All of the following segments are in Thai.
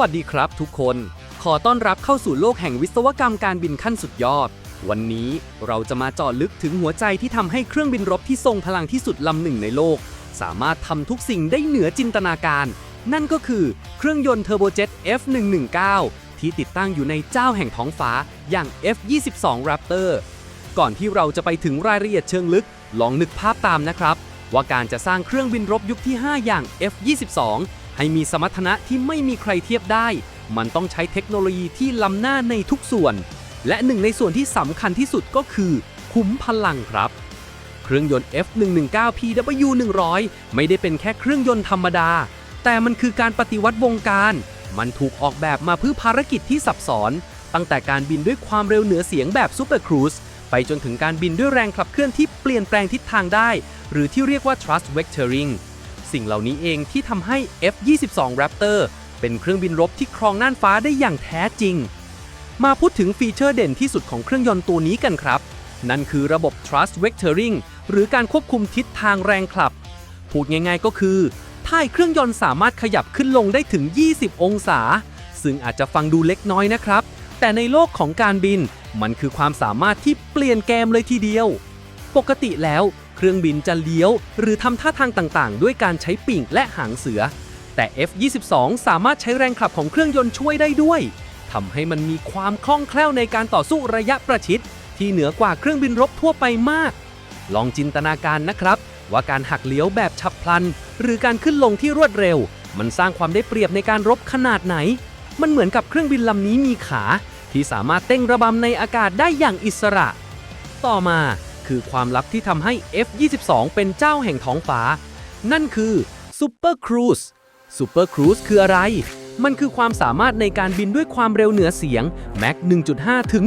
วัสดีครับทุกคน ขอต้อนรับเข้าสู่โลกแห่งวิศวกรรมการบินขั้นสุดยอด วันนี้เราจะมาเจาะลึกถึงหัวใจที่ทำให้เครื่องบินรบที่ทรงพลังที่สุดลำหนึ่งในโลก สามารถทำทุกสิ่งได้เหนือจินตนาการ นั่นก็คือเครื่องยนต์เทอร์โบเจ็ต F119 ที่ติดตั้งอยู่ในเจ้าแห่งท้องฟ้าอย่าง F22 Raptor ก่อนที่เราจะไปถึงรายละเอียดเชิงลึก ลองนึกภาพตามนะครับ ว่าการจะสร้างเครื่องบินรบยุคที่ 5 อย่าง F22 ให้มีสมรรถนะที่ไม่มีใครเทียบได้ มันต้องใช้เทคโนโลยีที่ล้ำหน้าในทุกส่วน และหนึ่งในส่วนที่สำคัญที่สุดก็คือ คุ้มพลังครับ เครื่องยนต์ F119 PW100 ไม่ได้เป็นแค่เครื่องยนต์ธรรมดา แต่มันคือการปฏิวัติวงการ มันถูกออกแบบมาเพื่อภารกิจที่ซับซ้อน ตั้งแต่การบินด้วยความเร็วเหนือเสียงแบบซูเปอร์ครูซไปจนถึงการบินด้วยแรงขับเคลื่อนที่เปลี่ยนแปลงทิศทางได้ หรือที่เรียกว่า thrust vectoring สิ่งเหล่านี้เองที่ทำให้ F22 Raptor เป็นเครื่องบินรบที่ครองน่านฟ้าได้อย่างแท้จริง มาพูดถึงฟีเจอร์เด่นที่สุดของเครื่องยนต์ตัวนี้กันครับ นั่นคือระบบ thrust vectoring หรือการควบคุมทิศทางแรงขับ พูดง่ายๆก็คือถ้าเครื่องยนต์สามารถขยับขึ้นลงได้ถึง 20 องศา ซึ่งอาจจะฟังดูเล็กน้อยนะครับ แต่ในโลกของการบิน มันคือความสามารถที่เปลี่ยนเกมเลยทีเดียว ปกติแล้ว เครื่องบินจะเลี้ยว หรือทำท่าทางต่างๆ ด้วยการใช้ปีกและหางเสือ แต่ F22 สามารถใช้แรงขับของเครื่องยนต์ช่วยได้ด้วยทำให้มันมีความคล่องแคล่วในการต่อสู้ระยะประชิด ที่เหนือกว่าเครื่องบินรบทั่วไปมาก ลองจินตนาการนะครับ ว่าการหักเลี้ยวแบบฉับพลัน หรือการขึ้นลงที่รวดเร็ว มันสร้างความได้เปรียบในการรบขนาดไหน มันเหมือนกับเครื่องบินลำนี้มีขา ที่สามารถเต้งระบำในอากาศได้อย่างอิสระ ต่อมา คือความลับที่ทำให้ F22 เป็นเจ้าแห่งท้องฟ้า นั่นคือ Super Cruise Super Cruise คืออะไร มันคือความสามารถในการบินด้วยความเร็วเหนือเสียง Mach 1.5 ถึง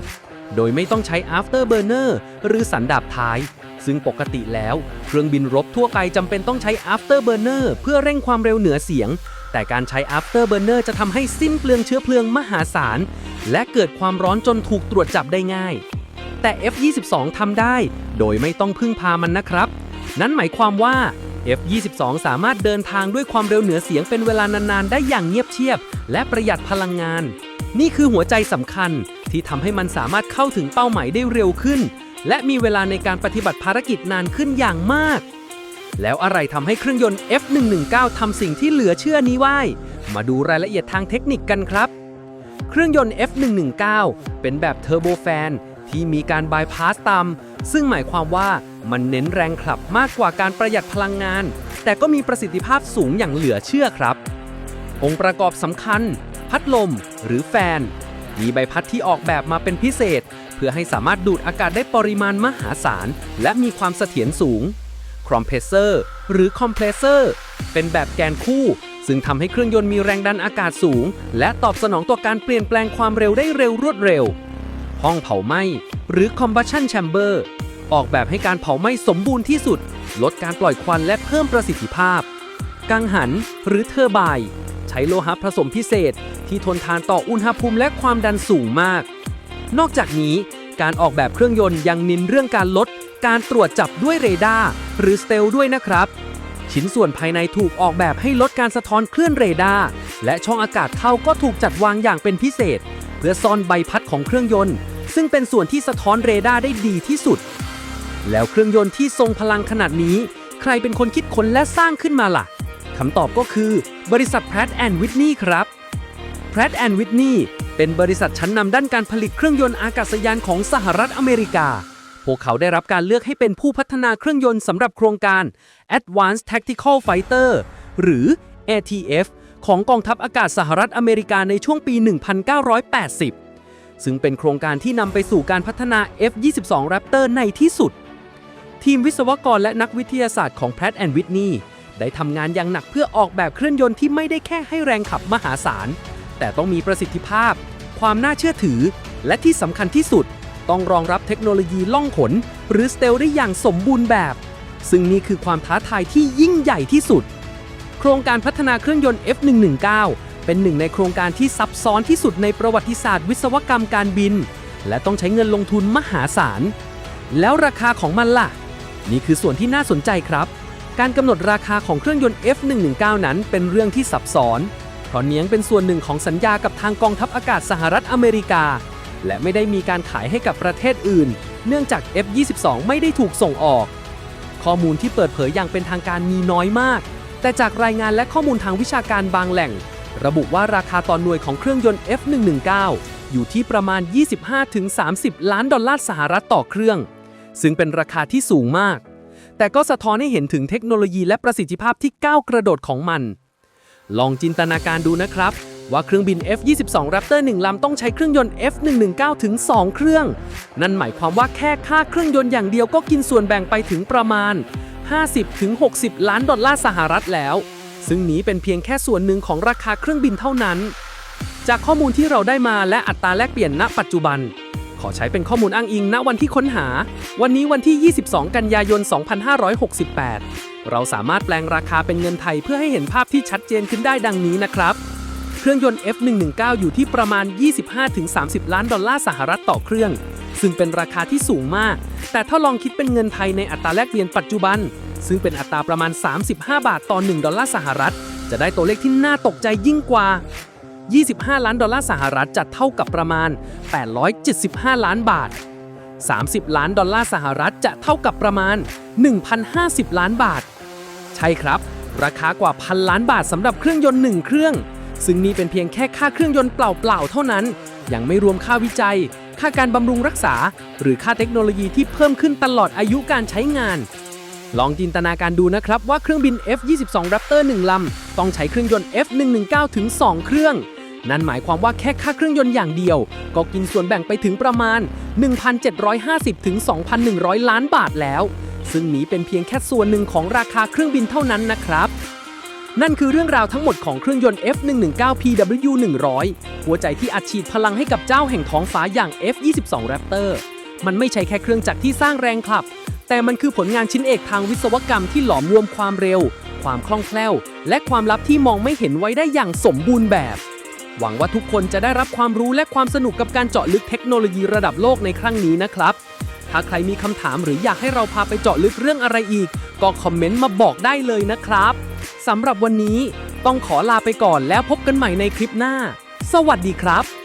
1.7 โดยไม่ต้องใช้ afterburner หรือสันดาบท้าย ซึ่งปกติแล้ว เครื่องบินรบทั่วไปจำเป็นต้องใช้ afterburner เพื่อเร่งความเร็วเหนือเสียง แต่การใช้ afterburner จะทำให้สิ้นเปลืองเชื้อเพลิงมหาศาล และเกิดความร้อนจนถูกตรวจจับได้ง่าย แต่ F22 ทำได้ โดยไม่ต้องพึ่งพามันนะครับ นั่นหมายความว่า F22 สามารถเดินทางด้วยความเร็วเหนือเสียงเป็นเวลานานๆ ได้อย่างเงียบเชียบ และประหยัดพลังงาน นี่คือหัวใจสำคัญที่ทำให้มันสามารถเข้าถึงเป้าหมายได้เร็วขึ้น และมีเวลาในการปฏิบัติภารกิจนานขึ้นอย่างมาก แล้วอะไรทำให้เครื่องยนต์ F119 ทำสิ่งที่เหลือเชื่อนี้ไว้มาดูรายละเอียดทางเทคนิคกันครับ เครื่องยนต์ F119 เป็นแบบเทอร์โบแฟน ที่มีการบายพาสต่ำซึ่งหมายความว่ามันเน้นแรงขับมากกว่าการประหยัดพลังงาน แต่ก็มีประสิทธิภาพสูงอย่างเหลือเชื่อครับ องค์ประกอบสำคัญ พัดลม หรือแฟน มีใบพัดที่ออกแบบมาเป็นพิเศษ เพื่อให้สามารถดูดอากาศได้ปริมาณมหาศาล และมีความเสถียรสูงคอมเพรสเซอร์หรือคอมเพรสเซอร์เป็นแบบแกนคู่ ซึ่งทำให้เครื่องยนต์มีแรงดันอากาศสูง และตอบสนองต่อการเปลี่ยนแปลงความเร็วได้เร็วรวดเร็ว ห้องเผาไหม้ หรือ combustion chamber ออกแบบให้การเผาไหม้สมบูรณ์ที่สุด ลดการปล่อยควันและเพิ่มประสิทธิภาพ กังหันหรือเทอร์ไบน์ใช้โลหะผสมพิเศษ ที่ทนทานต่ออุณหภูมิและความดันสูงมาก นอกจากนี้การออกแบบเครื่องยนต์ยังเน้นเรื่องการลด การตรวจจับด้วยเรดาร์หรือสเตลด้วยนะครับ ชิ้นส่วนภายในถูกออกแบบให้ลดการสะท้อนคลื่นเรดาร์และช่องอากาศเข้าก็ถูกจัดวางอย่างเป็นพิเศษ เพื่อซ่อนใบพัดของเครื่องยนต์ ซึ่งเป็นส่วนที่สะท้อนเรดาร์ได้ดีที่สุด แล้วเครื่องยนต์ที่ทรงพลังขนาดนี้ ใครเป็นคนคิดค้นและสร้างขึ้นมาล่ะคำตอบก็คือบริษัท Pratt Whitney ครับ Pratt Whitney เป็นบริษัทชั้นนำด้านการผลิตเครื่องยนต์อากาศยานของสหรัฐอเมริกา พวกเขาได้รับการเลือกให้เป็นผู้พัฒนาเครื่องยนต์สำหรับโครงการ Advanced Tactical Fighter หรือ ATF ของกองทัพอากาศสหรัฐอเมริกาในช่วงปี 1980 ซึ่งเป็นโครงการที่นำไปสู่การพัฒนา F-22 Raptor ในที่สุด ทีมวิศวกรและนักวิทยาศาสตร์ของ Pratt Whitney ได้ทำงานอย่างหนักเพื่อออกแบบเครื่องยนต์ที่ไม่ได้แค่ให้แรงขับมหาศาล แต่ต้องมีประสิทธิภาพ ความน่าเชื่อถือ และที่สำคัญที่สุด ต้องรองรับเทคโนโลยีล่องขน หรือสเตลได้อย่างสมบูรณ์แบบ ซึ่งนี่คือความท้าทายที่ยิ่งใหญ่ที่สุด โครงการพัฒนาเครื่องยนต์ F119 เป็นหนึ่งในโครงการที่ซับซ้อนที่สุดในประวัติศาสตร์วิศวกรรมการบิน และต้องใช้เงินลงทุนมหาศาล แล้วราคาของมันล่ะ นี่คือส่วนที่น่าสนใจครับ การกำหนดราคาของเครื่องยนต์ F119 นั้นเป็นเรื่องที่ซับซ้อน เพราะเนียงเป็นส่วนหนึ่งของสัญญากับทางกองทัพอากาศสหรัฐอเมริกา และไม่ได้มีการขายให้กับประเทศอื่น เนื่องจาก F-22 ไม่ได้ถูกส่งออก ข้อมูลที่เปิดเผยอย่างเป็นทางการมีน้อยมาก แต่จากรายงานและข้อมูลทางวิชาการบางแหล่ง ระบุว่าราคาต่อหน่วยของเครื่องยนต์ F119 อยู่ที่ประมาณ 25-30 ล้านดอลลาร์สหรัฐต่อเครื่อง ซึ่งเป็นราคาที่สูงมาก แต่ก็สะท้อนให้เห็นถึงเทคโนโลยีและประสิทธิภาพที่ก้าวกระโดดของมัน ลองจินตนาการดูนะครับว่าเครื่องบิน F22 Raptor 1 ลำต้องใช้เครื่องยนต์ F119 ถึง 2 เครื่อง นั่นหมายความว่าแค่ค่าเครื่องยนต์อย่างเดียวก็กินส่วนแบ่งไปถึงประมาณ 50-60 ล้านดอลลาร์สหรัฐแล้ว ซึ่งนี้เป็นเพียงแค่ส่วนหนึ่งของราคาเครื่องบินเท่านั้น จากข้อมูลที่เราได้มาและอัตราแลกเปลี่ยนณปัจจุบัน ขอใช้เป็นข้อมูลอ้างอิงณวันที่ค้นหา วันนี้วันที่ 22 กันยายน 2568 เราสามารถแปลงราคาเป็นเงินไทยเพื่อให้เห็นภาพที่ชัดเจนขึ้นได้ดังนี้นะครับเครื่องยนต์ F119 อยู่ที่ประมาณ 25-30 ล้านดอลลาร์สหรัฐต่อเครื่อง ซึ่งเป็นราคาที่สูงมาก แต่ถ้าลองคิดเป็นเงินไทยในอัตราแลกเปลี่ยนปัจจุบัน ซึ่งเป็นอัตราประมาณ 35 บาทต่อ 1 ดอลลาร์สหรัฐ จะได้ตัวเลขที่น่าตกใจยิ่งกว่า 25 ล้านดอลลาร์สหรัฐจะเท่ากับประมาณ 875 ล้านบาท 30 ล้านดอลลาร์สหรัฐจะเท่ากับประมาณ 1,050 ล้านบาท ใช่ครับ ราคากว่าพันล้านบาทสำหรับเครื่องยนต์หนึ่งเครื่อง ซึ่งนี่เป็นเพียงแค่ค่าเครื่องยนต์เปล่าๆเท่านั้น ยังไม่รวมค่าวิจัย ค่าการบำรุงรักษา หรือค่าเทคโนโลยีที่เพิ่มขึ้นตลอดอายุการใช้งาน ลองจินตนาการดูนะครับว่าเครื่องบิน F22 Raptor 1ลำต้องใช้เครื่องยนต์ F119 ถึง 2 เครื่อง นั่นหมายความว่าแค่ค่าเครื่องยนต์อย่างเดียว ก็กินส่วนแบ่งไปถึงประมาณ 1,750ถึง2,100 ล้านบาทแล้ว ซึ่งนี้เป็นเพียงแค่ส่วนหนึ่งของราคาเครื่องบินเท่านั้นนะครับนั่นคือเรื่องราวทั้งหมดของเครื่องยนต์ F119 PW100 หัวใจที่อัดฉีดพลังให้กับเจ้าแห่งท้องฟ้าอย่าง F22 Raptor มันไม่ใช่แค่เครื่องจักรที่สร้างแรงขับ แต่มันคือผลงานชิ้นเอกทางวิศวกรรมที่หลอมรวมความเร็ว ความคล่องแคล่ว และความลับที่มองไม่เห็นไว้ได้อย่างสมบูรณ์แบบ หวังว่าทุกคนจะได้รับความรู้และความสนุกกับการเจาะลึกเทคโนโลยีระดับโลกในครั้งนี้นะครับ ถ้าใครมีคำถามหรืออยากให้เราพาไปเจาะลึกเรื่องอะไรอีก ก็คอมเมนต์มาบอกได้เลยนะครับสำหรับวันนี้ต้องขอลาไปก่อนแล้วพบกันใหม่ในคลิปหน้า สวัสดีครับ